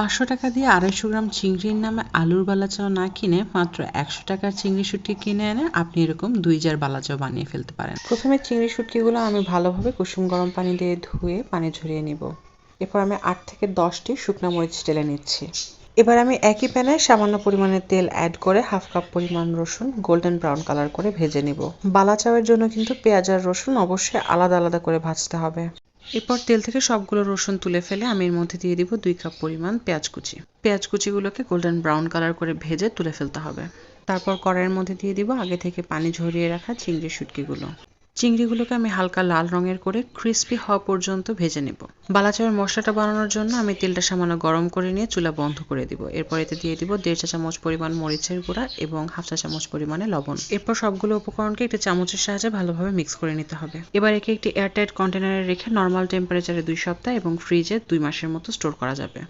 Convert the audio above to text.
পাঁচশো টাকা দিয়ে আড়াইশো গ্রাম চিংড়ির নামে আলুর বালাচাও না কিনে মাত্র একশো টাকার চিংড়ি শুটকি কিনে এনে আপনি এরকম দুই জার বালাচাও বানিয়ে ফেলতে পারেন। প্রথমে চিংড়ি শুটকিগুলো আমি ভালোভাবে কুসুম গরম পানি দিয়ে ধুয়ে পানি ঝরিয়ে নিব। এরপর আমি আট থেকে দশটি শুকনো মরিচ টেলে নিচ্ছি। এবার আমি একই প্যানে সামান্য পরিমাণে তেল অ্যাড করে হাফ কাপ পরিমাণ রসুন গোল্ডেন ব্রাউন কালার করে ভেজে নিব। বালা চাউয়ের জন্য কিন্তু পেঁয়াজ আর রসুন অবশ্যই আলাদা আলাদা করে ভাজতে হবে। এরপর তেল থেকে সবগুলো রসুন তুলে ফেলে আমি এর মধ্যে দিয়ে দিব দুই কাপ পরিমাণ পেঁয়াজ কুচি। পেঁয়াজ কুচিগুলোকে গোল্ডেন ব্রাউন কালার করে ভেজে তুলে ফেলতে হবে। তারপর কড়াইয়ের মধ্যে দিয়ে দিব আগে থেকে পানি ঝরিয়ে রাখা চিংড়ি শুটকিগুলো। চিংড়িগুলোকে আমি হালকা লাল রঙের করে ক্রিস্পি হওয়া পর্যন্ত ভেজে নেব। বালাচাওয়ের মশলাটা বানানোর জন্য আমি তেলটা সামান্য গরম করে নিয়ে চুলা বন্ধ করে দিব। এরপর এতে দিয়ে দিব দেড় চা চামচ পরিমাণ মরিচের গুঁড়া এবং হাফ চা চামচ পরিমাণে লবণ। এরপর সবগুলো উপকরণকে একটি চামচের সাহায্যে ভালোভাবে মিক্স করে নিতে হবে। এবার একে একটি এয়ারটাইট কন্টেনারে রেখে নর্মাল টেম্পারেচারে দুই সপ্তাহ এবং ফ্রিজে দুই মাসের মতো স্টোর করা যাবে।